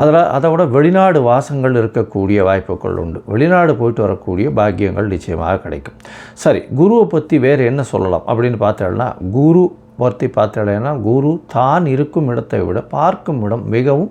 அதில் அதை விட வெளிநாடு வாசங்கள் இருக்கக்கூடிய வாய்ப்புகள் உண்டு. வெளிநாடு போயிட்டு வரக்கூடிய பாக்கியங்கள் நிச்சயமாக கிடைக்கும். சரி குருவை பற்றி வேறு என்ன சொல்லலாம்? அப்படின்னு பார்த்தோம்னா குரு பற்றி பார்த்தோம்னா குரு தான் இருக்கும் இடத்தை விட பார்க்கும் இடம் மிகவும்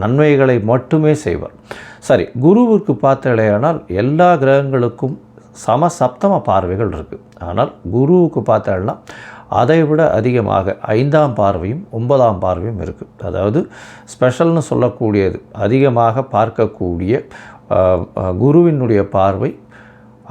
நன்மைகளை மட்டுமே செய்வார். சரி குருவுக்கு பார்த்தாலேயானால் எல்லா கிரகங்களுக்கும் சம சப்தம பார்வைகள் இருக்குது ஆனால் குருவுக்கு பார்த்தோம்னா அதை விட அதிகமாக ஐந்தாம் பார்வையும் ஒன்பதாம் பார்வையும் இருக்குது அதாவது ஸ்பெஷல்னு சொல்லக்கூடியது அதிகமாக பார்க்கக்கூடிய குருவினுடைய பார்வை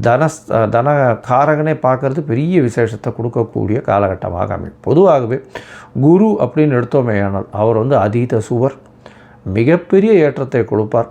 தனஸ் தன காரகனே பார்க்கறது பெரிய விசேஷத்தை கொடுக்கக்கூடிய காலகட்டமாக அமையும். பொதுவாகவே குரு அப்படின்னு எடுத்தோமே ஆனால் அவர் வந்து அதீத சுவர் மிகப்பெரிய ஏற்றத்தை கொடுப்பார்.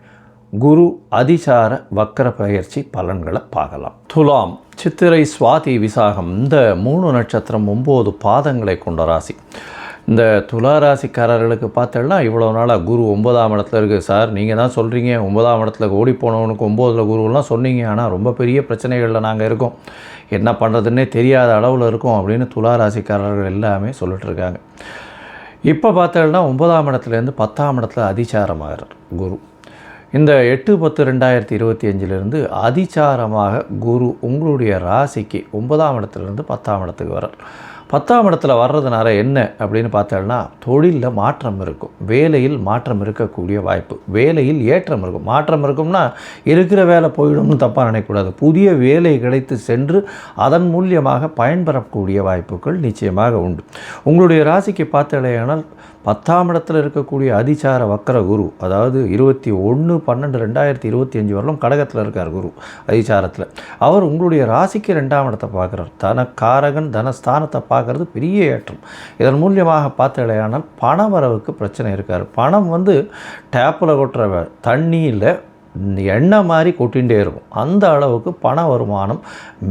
குரு அதிசார வக்கர பயிற்சி பலன்களை பார்க்கலாம். துலாம் சித்திரை சுவாதி விசாகம் இந்த மூணு நட்சத்திரம் ஒம்பது பாதங்களை கொண்ட ராசி. இந்த துலா ராசிக்காரர்களுக்கு பார்த்தோன்னா இவ்வளோ நாளாக குரு ஒன்பதாம் இடத்துல இருக்குது சார் நீங்கள் தான் சொல்கிறீங்க ஒன்பதாம் இடத்துல ஓடி போனவனுக்கு ஒம்போதில் குருவெல்லாம் சொன்னீங்க. ஆனால் ரொம்ப பெரிய பிரச்சனைகளில் நாங்கள் இருக்கோம். என்ன பண்ணுறதுன்னே தெரியாத அளவில் இருக்கும் அப்படின்னு துளாராசிக்காரர்கள் எல்லாமே சொல்லிட்டு இருக்காங்க. இப்போ பார்த்தோன்னா ஒன்பதாம் இடத்துலேருந்து பத்தாம் இடத்துல அதிசாரமாகிறார் குரு. இந்த எட்டு பத்து ரெண்டாயிரத்தி இருபத்தி அஞ்சிலிருந்து அதிச்சாரமாக குரு உங்களுடைய ராசிக்கு ஒன்பதாம் இடத்துலேருந்து பத்தாம் இடத்துக்கு வரார் பத்தாம் இடத்துல வர்றதுனால என்ன அப்படின்னு பார்த்தோம்னா தொழிலில் மாற்றம் இருக்கும். வேலையில் மாற்றம் இருக்கக்கூடிய வாய்ப்பு. வேலையில் ஏற்றம் இருக்கும். மாற்றம் இருக்கும்னா இருக்கிற வேலை போயிடும்னு தப்பாக நினைக்கக்கூடாது. புதிய வேலை கிடைத்து சென்று அதன் மூலியமாக பயன்பெறக்கூடிய வாய்ப்புகள் நிச்சயமாக உண்டு. உங்களுடைய ராசிக்கு பார்த்தலையானால் பத்தாம் இடத்துல இருக்கக்கூடிய அதிசார வக்கர குரு அதாவது இருபத்தி ஒன்று பன்னெண்டு ரெண்டாயிரத்தி இருபத்தி அஞ்சு வரலும் கடகத்தில் இருக்கார் குரு அதிசாரத்தில் அவர் உங்களுடைய ராசிக்கு ரெண்டாம் இடத்தை பார்க்குறார். தனக்காரகன் தனஸ்தானத்தை பார்க்குறது பெரிய ஏற்றம். இதன் மூலியமாக பார்த்தலையானால் பண வரவுக்கு பிரச்சனை இருக்கார். பணம் வந்து டேப்பில் கொட்டுற தண்ணியில் எண்ணெய் மாதிரி கொட்டிகிட்டே இருக்கும். அந்த அளவுக்கு பண வருமானம்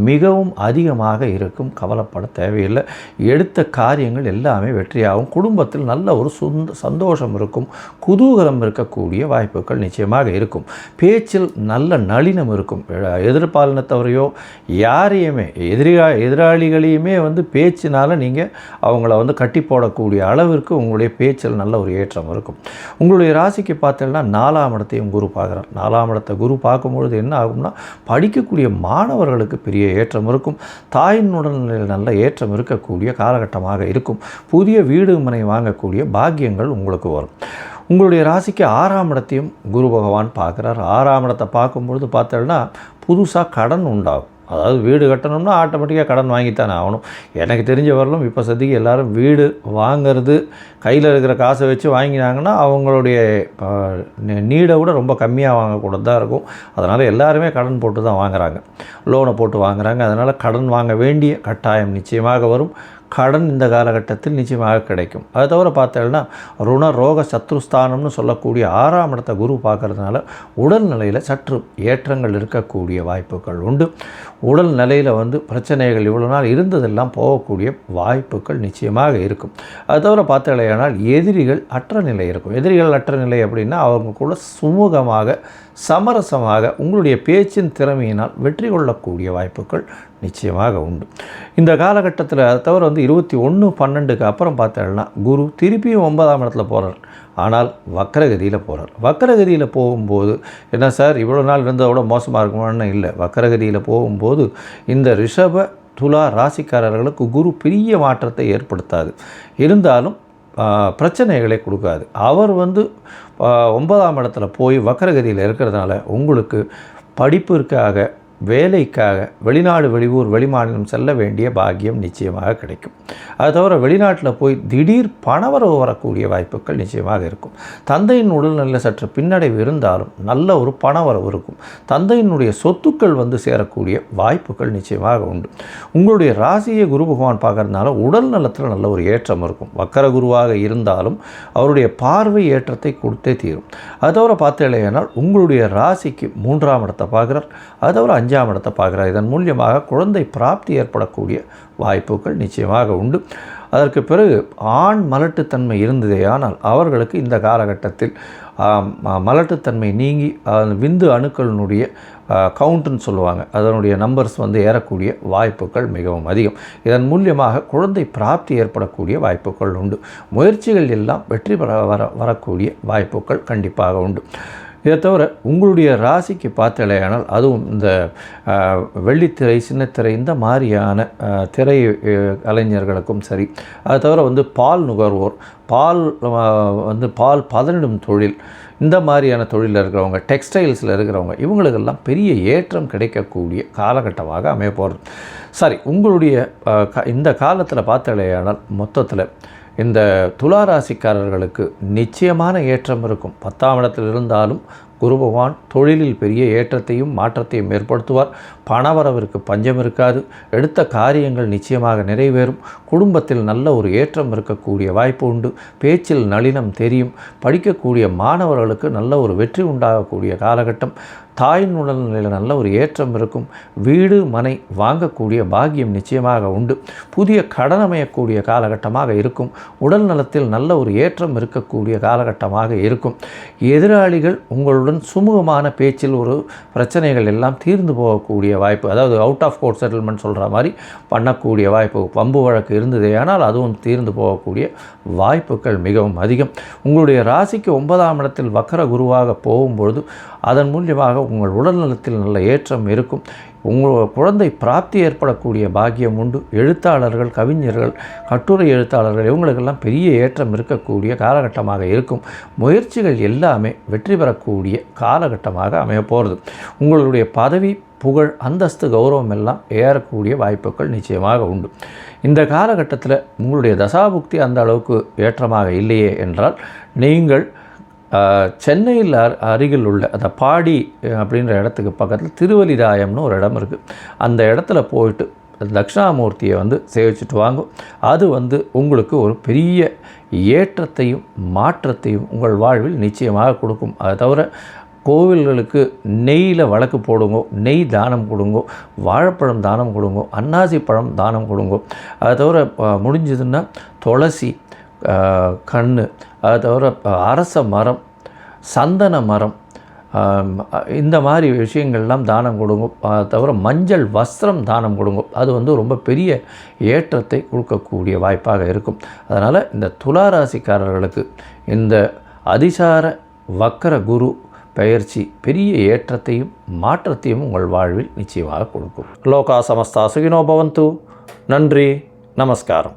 மிகவும் அதிகமாக இருக்கும். கவலைப்பட தேவையில்லை. எடுத்த காரியங்கள் எல்லாமே வெற்றியாகும். குடும்பத்தில் நல்ல ஒரு சுந்த சந்தோஷம் இருக்கும். குதூகலம் இருக்கக்கூடிய வாய்ப்புகள் நிச்சயமாக இருக்கும். பேச்சில் நல்ல நளினம் இருக்கும். எதிர்பாலினத்தவரையோ யாரையுமே எதிரிகா எதிராளிகளையுமே வந்து பேச்சினால் நீங்கள் அவங்கள வந்து கட்டி போடக்கூடிய அளவிற்கு உங்களுடைய பேச்சில் நல்ல ஒரு ஏற்றம் இருக்கும். உங்களுடைய ராசிக்கு பார்த்தீங்கன்னா நாலாம் இடத்தையும் குரு பார்க்குறார். நாலாம் இடத்த குரு பார்க்கும்பொழுது என்ன ஆகும்னா படிக்கக்கூடிய மாணவர்களுக்கு பெரிய ஏற்றம் இருக்கும். தாயின் உடல்நிலையில் நல்ல ஏற்றம் இருக்கக்கூடிய காலகட்டமாக இருக்கும். புதிய வீடு மனை வாங்கக்கூடிய பாக்கியங்கள் உங்களுக்கு வரும். உங்களுடைய ராசிக்கு ஆறாம் இடத்தையும் குரு பகவான் பார்க்குறார். ஆறாம் இடத்தை பார்க்கும்பொழுது பார்த்தோன்னா புதுசாக கடன் உண்டாகும். அதாவது வீடு கட்டணும்னா ஆட்டோமேட்டிக்காக கடன் வாங்கித்தானே ஆகணும். எனக்கு தெரிஞ்ச வரலும் இப்போ சதிக்கு எல்லோரும் வீடு வாங்கிறது கையில் இருக்கிற காசை வச்சு வாங்கினாங்கன்னா அவங்களுடைய நீடை விட ரொம்ப கம்மியாக வாங்கக்கூடாது தான் இருக்கும். அதனால் எல்லாருமே கடன் போட்டு தான் வாங்குகிறாங்க லோனை போட்டு வாங்குகிறாங்க அதனால் கடன் வாங்க வேண்டிய கட்டாயம் நிச்சயமாக வரும். கடன் இந்த காலகட்டத்தில் நிச்சயமாக கிடைக்கும். அதை தவிர பார்த்தோம்னா ருண ரோக சத்ருஸ்தானம்னு சொல்லக்கூடிய ஆறாம் இடத்த குரு பார்க்குறதுனால உடல்நிலையில் சற்று ஏற்றங்கள் இருக்கக்கூடிய வாய்ப்புகள் உண்டு. உடல் நிலையில் வந்து பிரச்சனைகள் இவ்வளோ நாள் இருந்ததெல்லாம் போகக்கூடிய வாய்ப்புகள் நிச்சயமாக இருக்கும். அது தவிர பார்த்தலையானால் எதிரிகள் அற்ற நிலை இருக்கும். எதிரிகள் அற்ற நிலை அப்படின்னா அவங்க கூட சுமூகமாக சமரசமாக உங்களுடைய பேச்சின் திறமையினால் வெற்றி கொள்ளக்கூடிய வாய்ப்புகள் நிச்சயமாக உண்டு. இந்த காலகட்டத்தில் அதை தவிர வந்து இருபத்தி ஒன்று பன்னெண்டுக்கு அப்புறம் பார்த்தேன்னா குரு திருப்பியும் ஒன்பதாம் இடத்துல போகிறார் ஆனால் வக்கரகதியில் போகிறார் வக்கரகதியில் போகும்போது என்ன சார் இவ்வளோ நாள் இருந்ததோட மோசமாக இருக்குமான்னு இல்லை. வக்கரகதியில் போகும்போது இந்த ரிஷப துலா ராசிக்காரர்களுக்கு குரு பெரிய மாற்றத்தை ஏற்படுத்தாது. இருந்தாலும் பிரச்சனைகளை கொடுக்காது. அவர் வந்து ஒன்பதாம் இடத்துல போய் வக்கரகதியில் இருக்கிறதுனால உங்களுக்கு படிப்பிற்காக வேலைக்காக வெளிநாடு வெளியூர் வெளிமாநிலம் செல்ல வேண்டிய பாக்கியம் நிச்சயமாக கிடைக்கும். அது தவிர வெளிநாட்டில் போய் திடீர் பணவரவு வரக்கூடிய வாய்ப்புகள் நிச்சயமாக இருக்கும். தந்தையின் உடல்நிலை சற்று பின்னடைவு இருந்தாலும் நல்ல ஒரு பணவரவு இருக்கும். தந்தையினுடைய சொத்துக்கள் வந்து சேரக்கூடிய வாய்ப்புகள் நிச்சயமாக உண்டு. உங்களுடைய ராசியை குரு பகவான் பார்க்கறதுனால உடல் நலத்தில் நல்ல ஒரு ஏற்றம் இருக்கும். வக்கர குருவாக இருந்தாலும் அவருடைய பார்வை ஏற்றத்தை கொடுத்தே தீரும். அது தவிர பார்த்தீங்களேனால் உங்களுடைய ராசிக்கு மூன்றாம் இடத்தை பார்க்குறார். அது தவிர அஞ்சாம் இடத்தை பார்க்குறார். இதன் மூலியமாக குழந்தை பிராப்தி ஏற்படக்கூடிய வாய்ப்புகள் நிச்சயமாக உண்டு. அதற்கு பிறகு ஆண் மலட்டுத்தன்மை இருந்ததே ஆனால் அவர்களுக்கு இந்த காலகட்டத்தில் மலட்டுத்தன்மை நீங்கி விந்து அணுக்களினுடைய கவுண்ட்டுன்னு சொல்லுவாங்க. அதனுடைய நம்பர்ஸ் வந்து ஏறக்கூடிய வாய்ப்புகள் மிகவும் அதிகம். இதன் மூலியமாக குழந்தை பிராப்தி ஏற்படக்கூடிய வாய்ப்புகள் உண்டு. முயற்சிகள் எல்லாம் வெற்றி பெற வர வரக்கூடிய வாய்ப்புகள் கண்டிப்பாக உண்டு. இதை தவிர உங்களுடைய ராசிக்கு பார்த்தலையானால் அதுவும் இந்த வெள்ளித்திரை சின்னத்திரை இந்த மாதிரியான திரை கலைஞர்களுக்கும் சரி. அதை தவிர வந்து பால் நுகர்வோர் பால் வந்து பால் பதனிடும் தொழில் இந்த மாதிரியான தொழிலில் இருக்கிறவங்க டெக்ஸ்டைல்ஸில் இருக்கிறவங்க இவங்களுக்கெல்லாம் பெரிய ஏற்றம் கிடைக்கக்கூடிய காலகட்டமாக அமைய போகிறது சரி உங்களுடைய இந்த காலத்தில் பார்த்தலையானால் மொத்தத்தில் இந்த துளாராசிக்காரர்களுக்கு நிச்சயமான ஏற்றம் இருக்கும். பத்தாம் இடத்தில் இருந்தாலும் குரு பகவான் தொழிலில் பெரிய ஏற்றத்தையும் மாற்றத்தையும் ஏற்படுத்துவார். பணவரவிற்கு பஞ்சம் இருக்காது. எடுத்த காரியங்கள் நிச்சயமாக நிறைவேறும். குடும்பத்தில் நல்ல ஒரு ஏற்றம் இருக்கக்கூடிய வாய்ப்பு உண்டு. பேச்சில் நளினம் தெரியும். படிக்கக்கூடிய மாணவர்களுக்கு நல்ல ஒரு வெற்றி உண்டாகக்கூடிய காலகட்டம். தாயின் உடல்நிலையில் நல்ல ஒரு ஏற்றம் இருக்கும். வீடு மனை வாங்கக்கூடிய பாக்கியம் நிச்சயமாக உண்டு. புதிய கடன் அமையக்கூடிய காலகட்டமாக இருக்கும். உடல் நலத்தில் நல்ல ஒரு ஏற்றம் இருக்கக்கூடிய காலகட்டமாக இருக்கும். எதிராளிகள் உங்களுடன் சுமூகமான பேச்சில் ஒரு பிரச்சனைகள் எல்லாம் தீர்ந்து போகக்கூடிய வாய்ப்பு அதாவது அவுட் ஆஃப் கோர்ட் செட்டில்மெண்ட் சொல்கிற மாதிரி பண்ணக்கூடிய வாய்ப்பு பம்பு வழக்கு இருந்ததே ஆனால் அதுவும் தீர்ந்து போகக்கூடிய வாய்ப்புகள் மிகவும் அதிகம். உங்களுடைய ராசிக்கு ஒன்பதாம் இடத்தில் வக்கர குருவாக போகும்பொழுது அதன் மூலியமாக உங்கள் உடல் நலத்தில் நல்ல ஏற்றம் இருக்கும். உங்கள் குழந்தை பிராப்தி ஏற்படக்கூடிய பாக்கியம் உண்டு. எழுத்தாளர்கள் கவிஞர்கள் கட்டுரை எழுத்தாளர்கள் இவங்களுக்கெல்லாம் பெரிய ஏற்றம் இருக்கக்கூடிய காலகட்டமாக இருக்கும். முயற்சிகள் எல்லாமே வெற்றி பெறக்கூடிய காலகட்டமாக அமைய போகிறது உங்களுடைய பதவி புகழ் அந்தஸ்து கௌரவம் எல்லாம் ஏறக்கூடிய வாய்ப்புகள் நிச்சயமாக உண்டு. இந்த காலகட்டத்தில் உங்களுடைய தசாபுக்தி அந்த அளவுக்கு ஏற்றமாக இல்லையே என்றால் நீங்கள் சென்னையில் அருகில் உள்ள அந்த பாடி அப்படின்ற இடத்துக்கு பக்கத்தில் திருவலிராயம்னு ஒரு இடம் இருக்குது அந்த இடத்துல போயிட்டு தட்சிணாமூர்த்தியை வந்து சேவிச்சுட்டு வாங்கும் அது வந்து உங்களுக்கு ஒரு பெரிய ஏற்றத்தையும் மாற்றத்தையும் உங்கள் வாழ்வில் நிச்சயமாக கொடுக்கும். அதை தவிர கோவில்களுக்கு நெய்யில் வழக்கு போடுங்கோ நெய் தானம் கொடுங்கோ வாழைப்பழம் தானம் கொடுங்கோ அன்னாசி பழம் தானம் கொடுங்கோ. அதை தவிர முடிஞ்சதுன்னா துளசி கண் அதை தவிர அரச மரம் சந்தன மரம் இந்த மாதிரி விஷயங்கள்லாம் தானம் கொடுங்க தவிர மஞ்சள் வஸ்திரம் தானம் கொடுங்க அது வந்து ரொம்ப பெரிய ஏற்றத்தை கொடுக்கக்கூடிய வாய்ப்பாக இருக்கும். அதனால் இந்த துளாராசிக்காரர்களுக்கு இந்த அதிசார வக்கர குரு பயிற்சி பெரிய ஏற்றத்தையும் மாற்றத்தையும் உங்கள் வாழ்வில் நிச்சயமாக கொடுக்கும். லோகா சமஸ்தா சுகினோ பவந்து. நன்றி. நமஸ்காரம்.